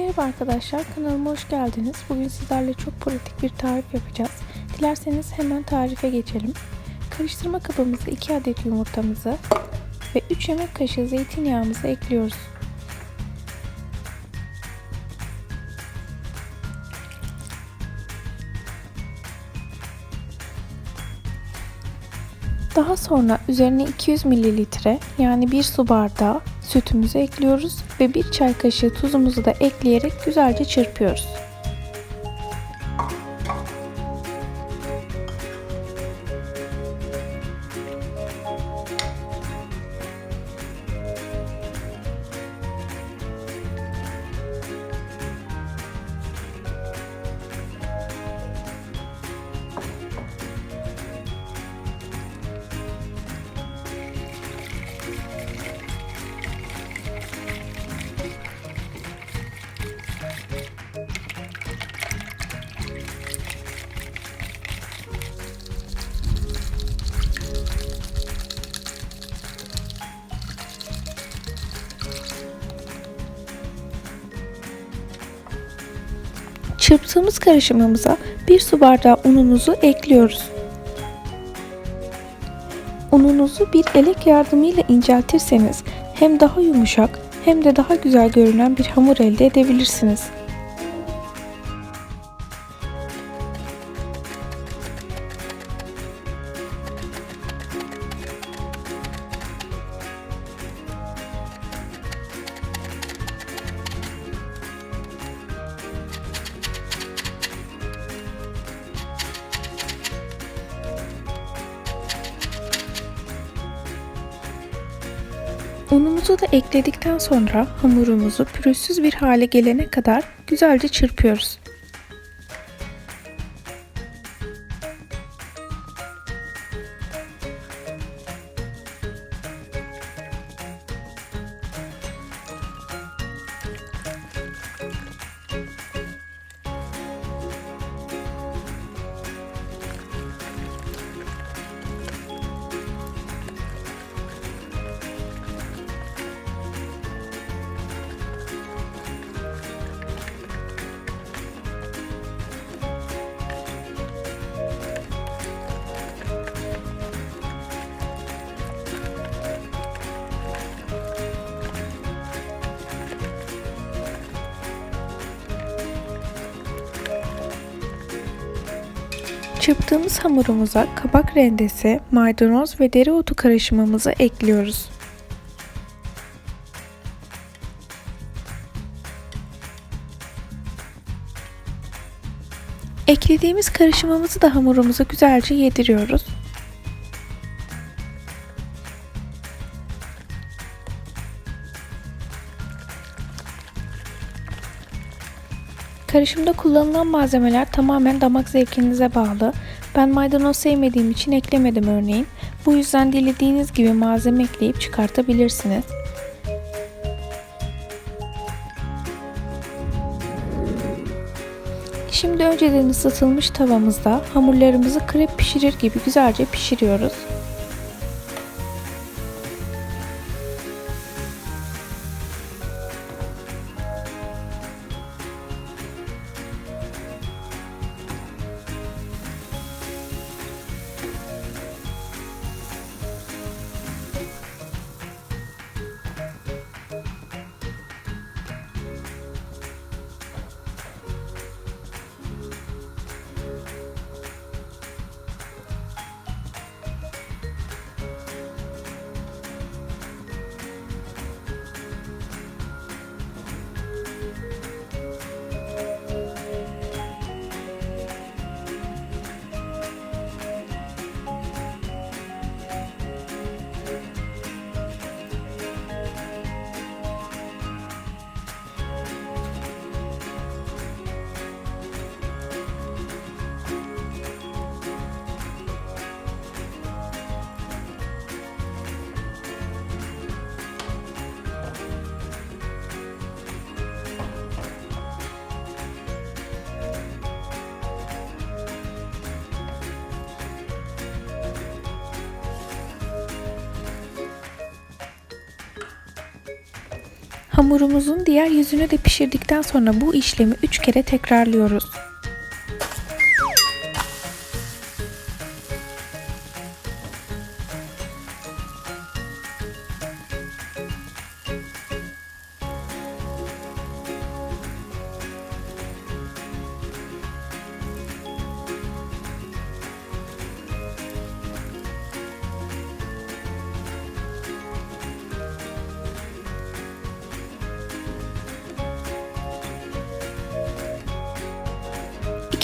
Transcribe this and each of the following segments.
Merhaba arkadaşlar kanalıma hoş geldiniz. Bugün sizlerle çok pratik bir tarif yapacağız. Dilerseniz hemen tarife geçelim. Karıştırma kabımıza 2 adet yumurtamızı ve 3 yemek kaşığı zeytinyağımızı ekliyoruz. Daha sonra üzerine 200 mililitre yani 1 su bardağı sütümüzü ekliyoruz ve 1 çay kaşığı tuzumuzu da ekleyerek güzelce çırpıyoruz. Çırptığımız karışımımıza 1 su bardağı ununuzu ekliyoruz. Ununuzu bir elek yardımıyla inceltirseniz hem daha yumuşak hem de daha güzel görünen bir hamur elde edebilirsiniz. Unumuzu da ekledikten sonra hamurumuzu pürüzsüz bir hale gelene kadar güzelce çırpıyoruz. Çırptığımız hamurumuza kabak rendesi, maydanoz ve dereotu karışımımızı ekliyoruz. Eklediğimiz karışımımızı da hamurumuza güzelce yediriyoruz. Karışımda kullanılan malzemeler tamamen damak zevkinize bağlı. Ben maydanoz sevmediğim için eklemedim örneğin. Bu yüzden dilediğiniz gibi malzeme ekleyip çıkartabilirsiniz. Şimdi önceden ısıtılmış tavamızda hamurlarımızı krep pişirir gibi güzelce pişiriyoruz. Hamurumuzun diğer yüzünü de pişirdikten sonra bu işlemi 3 kere tekrarlıyoruz.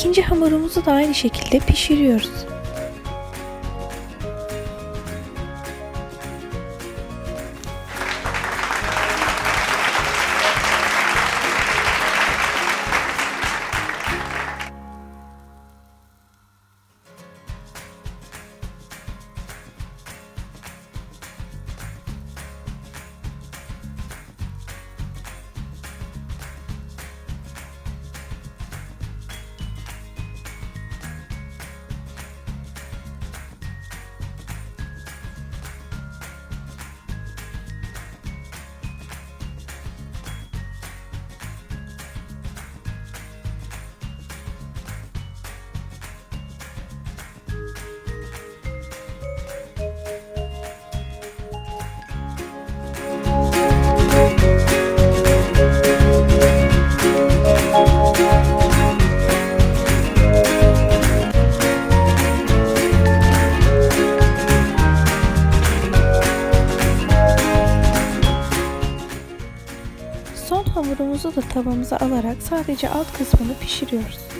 İkinci hamurumuzu da aynı şekilde pişiriyoruz. Hamurumuzu da tavamıza alarak sadece alt kısmını pişiriyoruz.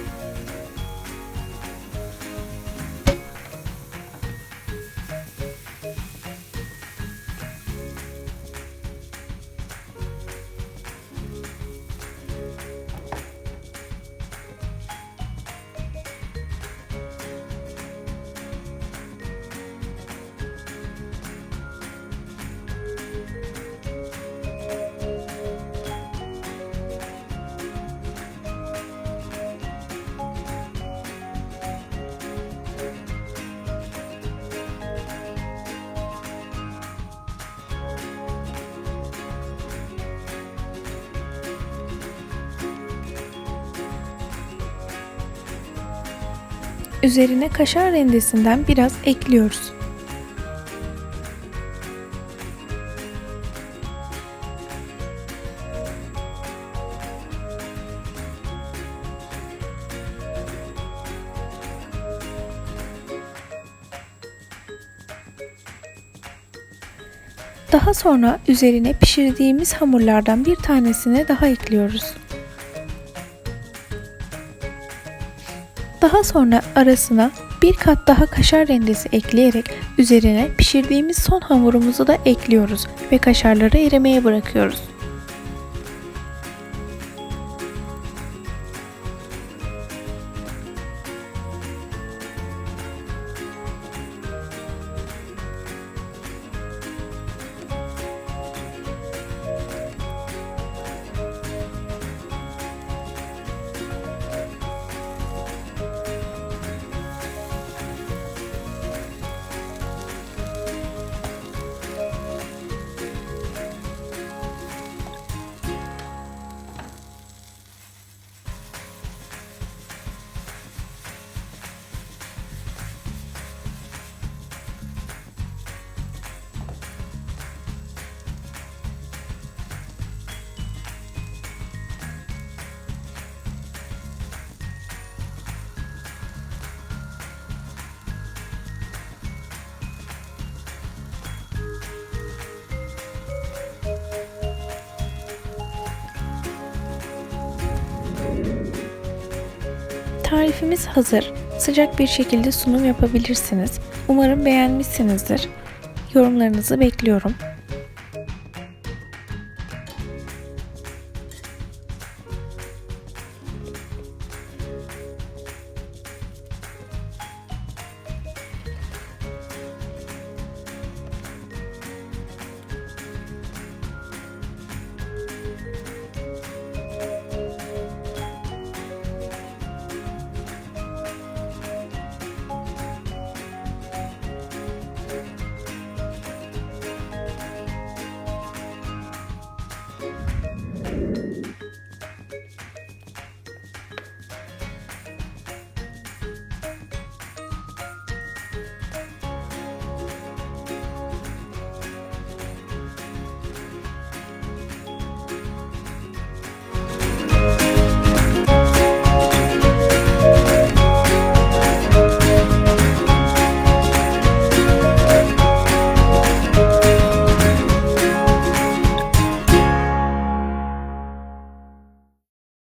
Üzerine kaşar rendesinden biraz ekliyoruz. Daha sonra üzerine pişirdiğimiz hamurlardan bir tanesini daha ekliyoruz. Daha sonra arasına bir kat daha kaşar rendesi ekleyerek üzerine pişirdiğimiz son hamurumuzu da ekliyoruz ve kaşarları erimeye bırakıyoruz. Tarifimiz hazır. Sıcak bir şekilde sunum yapabilirsiniz. Umarım beğenmişsinizdir. Yorumlarınızı bekliyorum.